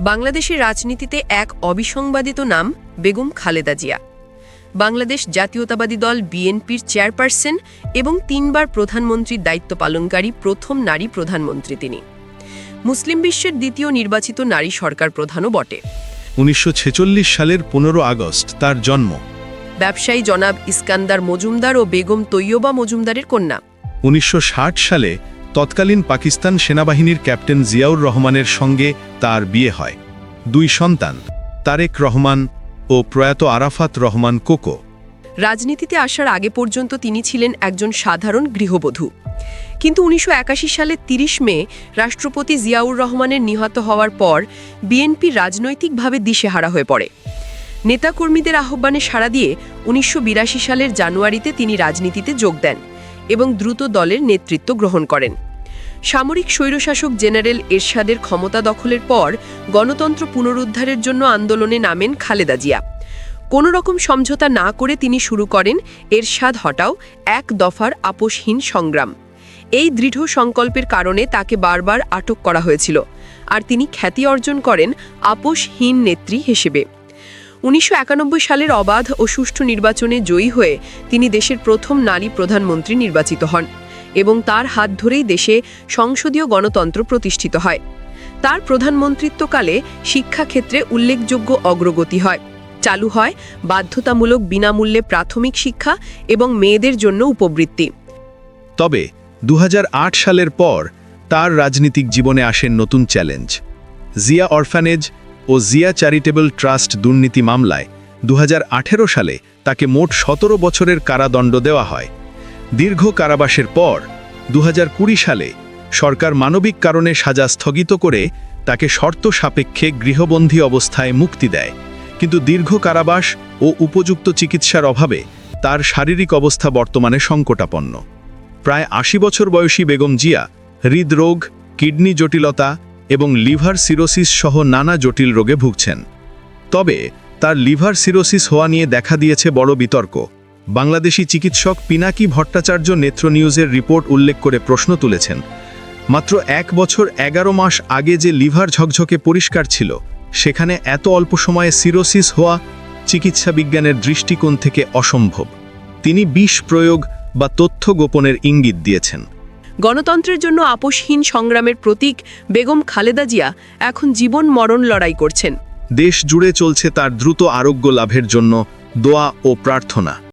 বাংলাদেশের রাজনীতিতে এক অবিসংবাদিত নাম বেগম খালেদা জিয়া। বাংলাদেশ জাতীয়তাবাদী দল বিএনপির চেয়ারপারসন এবং তিনবার প্রধানমন্ত্রীর দায়িত্ব পালনকারী প্রথম নারী প্রধানমন্ত্রী তিনি। মুসলিম বিশ্বের দ্বিতীয় নির্বাচিত নারী সরকার প্রধানও বটে। উনিশশো ছেচল্লিশ সালের পনেরো আগস্ট তার জন্ম। ব্যবসায়ী জনাব ইস্কান্দার মজুমদার ও বেগম তৈয়বা মজুমদারের কন্যা। উনিশশো ষাট সালে তৎকালীন পাকিস্তান সেনাবাহিনীর ক্যাপ্টেন জিয়াউর রহমানের সঙ্গে তার বিয়ে হয়। দুই সন্তান, তারেক রহমান ও প্রয়াত আরাফাত রহমান কোকো। রাজনীতিতে আসার আগে পর্যন্ত তিনি ছিলেন একজন সাধারণ গৃহবধূ। কিন্তু উনিশশো সালে ৩০ মে রাষ্ট্রপতি জিয়াউর রহমানের নিহত হওয়ার পর বিএনপি রাজনৈতিকভাবে দিশেহারা হয়ে পড়ে। নেতাকর্মীদের আহ্বানে সাড়া দিয়ে উনিশশো বিরাশি সালের জানুয়ারিতে তিনি রাজনীতিতে যোগ দেন। এবং দ্রুত দলের নেতৃত্ব গ্রহণ করেন। সামরিক স্বৈরশাসক জেনারেল এরশাদের ক্ষমতা দখলের পর গণতন্ত্র পুনরুদ্ধারের জন্য আন্দোলনে নামেন খালেদা জিয়া। কোনো রকম সমঝোতা না করে তিনি শুরু করেন এরশাদ হটাও এক দফার আপোষহীন সংগ্রাম। এই দৃঢ় সংকল্পের কারণে তাকে বারবার আটক করা হয়েছিল। আর তিনি খ্যাতি অর্জন করেন আপোষহীন নেত্রী হিসেবে। উনিশশো একানব্বই সালের অবাধ ও সুষ্ঠু নির্বাচনে জয়ী হয়ে তিনি দেশের প্রথম নারী প্রধানমন্ত্রী নির্বাচিত হন এবং তার হাত ধরেই দেশে সংসদীয় গণতন্ত্র প্রতিষ্ঠিত হয়। তার প্রধানমন্ত্রিত্বকালে শিক্ষাক্ষেত্রে উল্লেখযোগ্য অগ্রগতি হয়। চালু হয় বাধ্যতামূলক বিনামূল্যে প্রাথমিক শিক্ষা এবং মেয়েদের জন্য উপবৃত্তি। তবে দু হাজার আট সালের পর তার রাজনীতিক জীবনে আসেন নতুন চ্যালেঞ্জ। জিয়া অরফানেজ ও জিয়া চ্যারিটেবল ট্রাস্ট দুর্নীতি মামলায় দু হাজার আঠেরো সালে তাকে মোট সতেরো বছরের কারাদণ্ড দেওয়া হয়। দীর্ঘ কারাবাসের পর দুহাজার কুড়ি সালে সরকার মানবিক কারণে সাজা স্থগিত করে তাকে শর্ত সাপেক্ষে গৃহবন্দী অবস্থায় মুক্তি দেয়। কিন্তু দীর্ঘ কারাবাস ও উপযুক্ত চিকিৎসার অভাবে তার শারীরিক অবস্থা বর্তমানে সংকটাপন্ন। প্রায় আশি বছর বয়সী বেগম জিয়া হৃদরোগ, কিডনি জটিলতা এবং লিভার সিরোসিস সহ নানা জটিল রোগে ভুগছেন। তবে তার লিভার সিরোসিস হওয়া নিয়ে দেখা দিয়েছে বড় বিতর্ক। বাংলাদেশি চিকিৎসক পিনাকি ভট্টাচার্য নেত্র নিউজের রিপোর্ট উল্লেখ করে প্রশ্ন তুলেছেন, মাত্র এক বছর এগারো মাস আগে যে লিভার ঝকঝকে পরিষ্কার ছিল, সেখানে এত অল্প সময়ে সিরোসিস হওয়া চিকিৎসা বিজ্ঞানের দৃষ্টিকোণ থেকে অসম্ভব। তিনি বিষ প্রয়োগ বা তথ্য গোপনের ইঙ্গিত দিয়েছেন। গণতন্ত্রের জন্য আপোষহীন সংগ্রামের প্রতীক বেগম খালেদা জিয়া এখন জীবন মরণ লড়াই করছেন। দেশ জুড়ে চলছে তার দ্রুত আরোগ্য লাভের জন্য দোয়া ও প্রার্থনা।